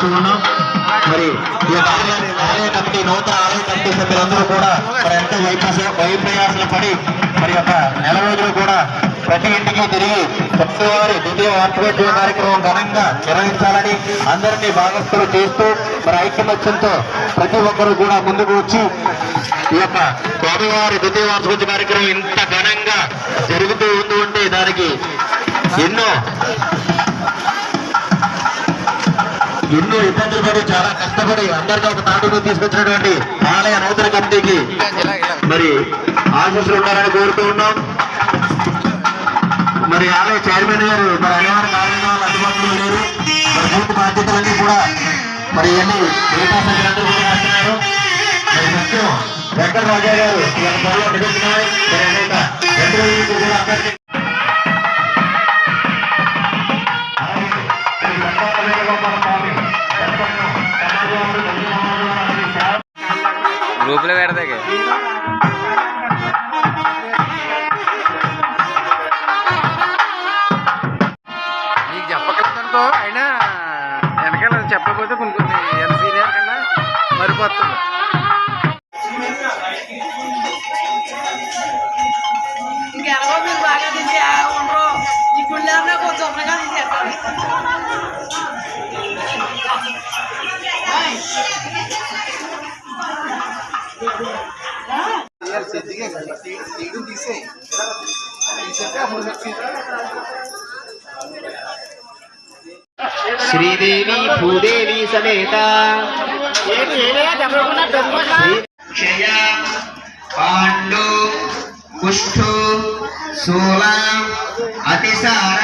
ఈ యొక్క ఆలయ- ఆలయ కమిటీ నూతన ఆలయ కమిటీ సభ్యులందరూ కూడా మరి ఎంతో వైప్రస వైప్రయాసలు పడి మరి యొక్క నెల రోజులు కూడా ప్రతి ఇంటికి తిరిగి ఫిబ్రవరి ద్వితీయ వార్షికోత్సవ కార్యక్రమం ఘనంగా నిర్వహించాలని అందరినీ భాగస్థులు చేస్తూ మరి ఐక్యమత్యంతో ప్రతి ఒక్కరూ కూడా ముందుకు వచ్చి ఈ యొక్క స్వామివారి ద్వితీయ వార్షికోత్సవ కార్యక్రమం ఇంత ఘనంగా జరుగుతూ ఉంది ఉంటే దానికి ఎన్నో ఎన్నో ఇబ్బందులు పడి చాలా కష్టపడి అందరికీ ఒక తాటును తీసుకొచ్చినటువంటి ఆలయ నూతన కమిటీకి మరి ఆశీస్సులు ఉండాలని కోరుతూ ఉన్నాం. మరి ఆలయ చైర్మన్ గారు మరి అనివార్య కారణాల అందుబాటులో లేరు. మరి పూర్తి బాధ్యతలన్నీ కూడా మరి ఎన్ని మిగతా వెంకట రాజా గారు పనులు మరి అనేక ఎంట్రీలు కూడా అందరికీ గ్రూపులో పెడతాకి నీకు చెప్పగలుగుతానుకో అయినా వెనకాల చెప్పకపోతే కొన్ని కొన్ని ఎంత సీనియర్ కన్నా మరిపోతుంది తీసేయి తీసేస్తే అప్పుడు శ్రీదేవి భూదేవి సమేత క్షయ పాండు కుష్ఠు శూల అతిసార